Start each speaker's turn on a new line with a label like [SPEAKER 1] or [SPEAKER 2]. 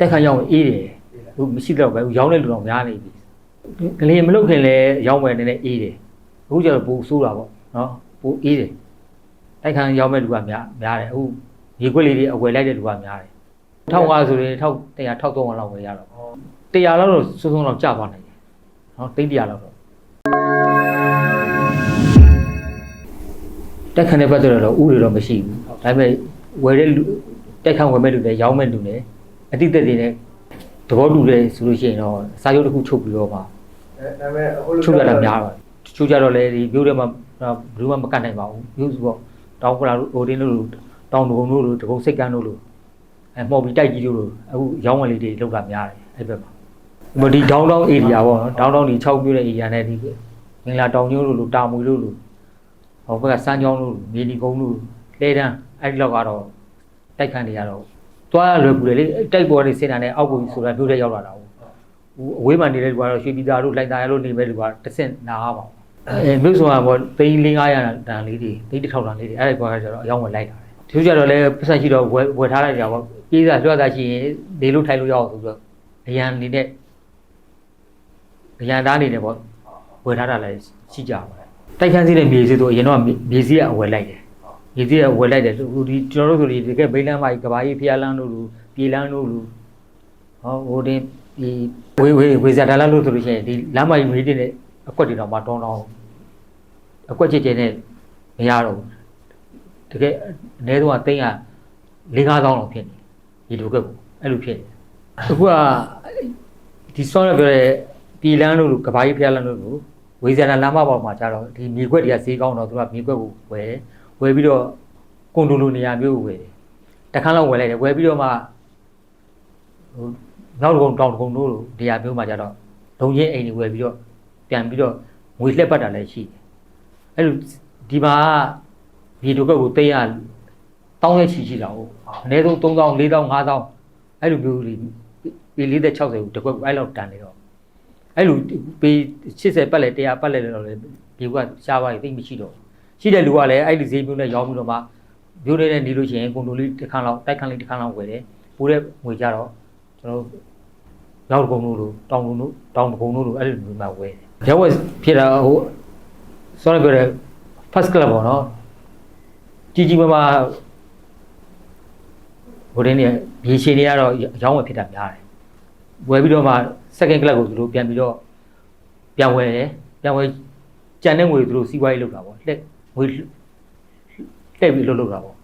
[SPEAKER 1] တက်ခန့်ရောက်ရင်အေးတယ်ဟိုမရှိတော့ပဲရောင်းတဲ့လူတော်များနေပြီကလေးမလုတ်ခင်လဲရောင်းမယ်နည်းနည်းအေးတယ်အခုကျတော့ပိုဆိုးတာပေါ့နော်ပိုအေးတယ်တက်ခန့်ရောင်းမဲ့လူကများများတယ်အခုရေခွက်လေးတွေအဝယ်လိုက်တဲ့လူကများတယ်ထောက်ပါဆိုရင်ထောက်100ထောက်300လောက်ဝယ်ရတော့100လောက်တော့စုံစုံတော့ကျသွားနိုင်တယ်နော်သိ100လောက်တော့တက်ခန့်တဲ့ဘက်တော့ဥတွေတော့မရှိဘူးဒါပေမဲ့ဝယ်တဲ့လူတက်ခန့်ဝယ်မဲ့လူတွေရောင်းမဲ့လူတွေ အတိတ်တွေနဲ့သဘောတူတယ်ဆိုလို့ရှိရင်တော့စာချုပ်တစ်ခုချုပ်ပြီးတော့ပါ
[SPEAKER 2] အဲဒါပေမဲ့အခုလို
[SPEAKER 1] ချုပ်ရတာများပါတယ်ချုပ်ကြတော့လေဒီမြို့ထဲမှာဘယ်သူမှမကတ်နိုင်ပါဘူးမြို့စုပေါ့တောင်းကလာလို့ဟိုတင်းလို့တောင်းဒုံလို့လို့တကုံစိတ်ကန်းလို့လို့အဲမှော်ပြီးတိုက်ကြီးလို့လို့အခုရောင်းဝယ်လေးတွေလောက်တာများတယ်အဲ့ဘက်မှာဒီဒီဒေါင်းတောင်း area ပေါ့နော်ဒေါင်းတောင်းဒီ6မြို့တဲ့ area နဲ့ဒီမင်္ဂလာတောင်ညိုးလို့လို့တာမွေလို့လို့ဟိုဘက်ကစမ်းချောင်းလို့မြေလီကုန်းလို့လဲတန်းအဲ့ဒီလောက်ကတော့တိုက်ခန့်နေရတော့ သွားရလွယ်ကူတယ်လေတိုက်ပေါ်နေစင်တာနဲ့အောက်ကိုဆိုတာမြို့ထဲရောက်လာတာဟုတ်ဟိုအဝေးမှာနေတဲ့လူကတော့ရွှေပြည်သားတို့လိုက်သားရလို့နေမဲ့လူကတစ်ဆင့်နားပါဘူးအဲမြို့ဆိုတာပေါ့သိန်း500တန်လေးတွေသိန်း1000တန်လေးတွေအဲ့ဒါကွာကျတော့အယောင်းဝင်လိုက်တာတယ်သူကြတော့လည်းပတ်သက်ရှိတော့ဝယ်ဝယ်ထားလိုက်ကြပါပြေးစားလွှတ်သားရှိရင်နေလို့ထိုင်လို့ရအောင်ဆိုတော့အရန်နေနဲ့အရန်သားနေနဲ့ပေါ့ဝယ်ထားတာလည်းရှိကြပါတယ်တိုက်ခန်းစီးတဲ့မြေစီတို့အရင်တော့မြေစီကအဝယ်လိုက်တယ် မြေစီကအဝယ်လိုက်တယ်ဟိုဒီကျွန်တော်တို့ဆိုဒီတကယ်ဘိန်းလမ်းမကြီးကဘာကြီးဖျားလန်းတို့လူပြေလန်းတို့လူဟောဟိုတင်ဒီဝေးဝေးဝေးစားဒါလာလို့ဆိုလို့ရှိရင်ဒီလမ်းမကြီးမေးတင်တဲ့အကွက်တွေတော့မတောင်းတော့အကွက်ချစ်ချင်နဲ့မရတော့ဘူးတကယ်အနည်းဆုံးကသိန်းက၄-၅သောင်းလောက်ဖြစ်နေဒီလိုကက်ကိုအဲ့လိုဖြစ်နေအခုကဒီဆောင်းရပြောတဲ့ပြည်လန်းတို့လူကဘာကြီးဖျားလန်းတို့လူဝေးစားဒါလမ်းမပေါ်မှာကျတော့ဒီမြေခွက်တွေကဈေးကောင်းတော့သူကမြေခွက်ကိုဝယ် ဝယ်ပြီးတော့ကွန်ဒိုလိုနေရာမျိုးကိုဝယ်တယ်တခါလောက်ဝယ်လိုက်တယ်ဝယ်ပြီးတော့မှဟိုနောက်တစ်ကုံတောင်တစ်ကုံတို့လိုနေရာမျိုးမှာကြတော့ဒုံချင်းအိမ်တွေဝယ်ပြီးတော့ပြန်ပြီးတော့ငွေလှက်ပတ်တာလည်းရှိတယ်အဲ့လိုဒီမှာဗီဒီယိုကတ်ကိုသိရတောင်းရချီချီတာဟုတ်အနည်းဆုံး3000 4000 5000အဲ့လိုမျိုးတွေပေ40 60ကိုတစ်ခွက်ကိုအဲ့လောက်တန်နေတော့အဲ့လိုပေ80ပတ်လဲ100ပတ်လဲတော့လေဒီကရှားပါရင်သိမရှိတော့ ရှိတဲ့လူကလည်းအဲ့ဒီဈေးမျိုးနဲ့ရောင်းပြီးတော့မှမျိုးတွေနဲ့နေလို့ရှိရင်ကွန်တိုလေးတစ်ခါလောက်တိုက်ခန်းလေးတစ်ခါလောက်ဝယ်တယ်ပိုးတဲ့ငွေကြတော့ကျွန်တော်ရောက်ကုန်းတို့လိုတောင်ကုန်းတို့တောင်ကုန်းတို့လိုအဲ့လိုမျိုးမှဝဲတယ်။ရောက်ဝဲဖြစ်တာဟိုဆောရပြောတဲ့ first club ပေါ့နော်။ကြီးကြီးမားမားဟိုတင်းနေရေရှည်နေရတော့ရောင်းဝယ်ဖြစ်တာများတယ်။ဝယ်ပြီးတော့မှ second club ကိုသူတို့ပြန်ပြီးတော့ပြန်ဝယ်တယ်။ပြန်ဝယ်ကြံတဲ့ငွေသူတို့စီးပွားရေးလုပ်တာပေါ့။လက် ငွေလှည့်ပြီးလုပ်လုပ်တာပေါ့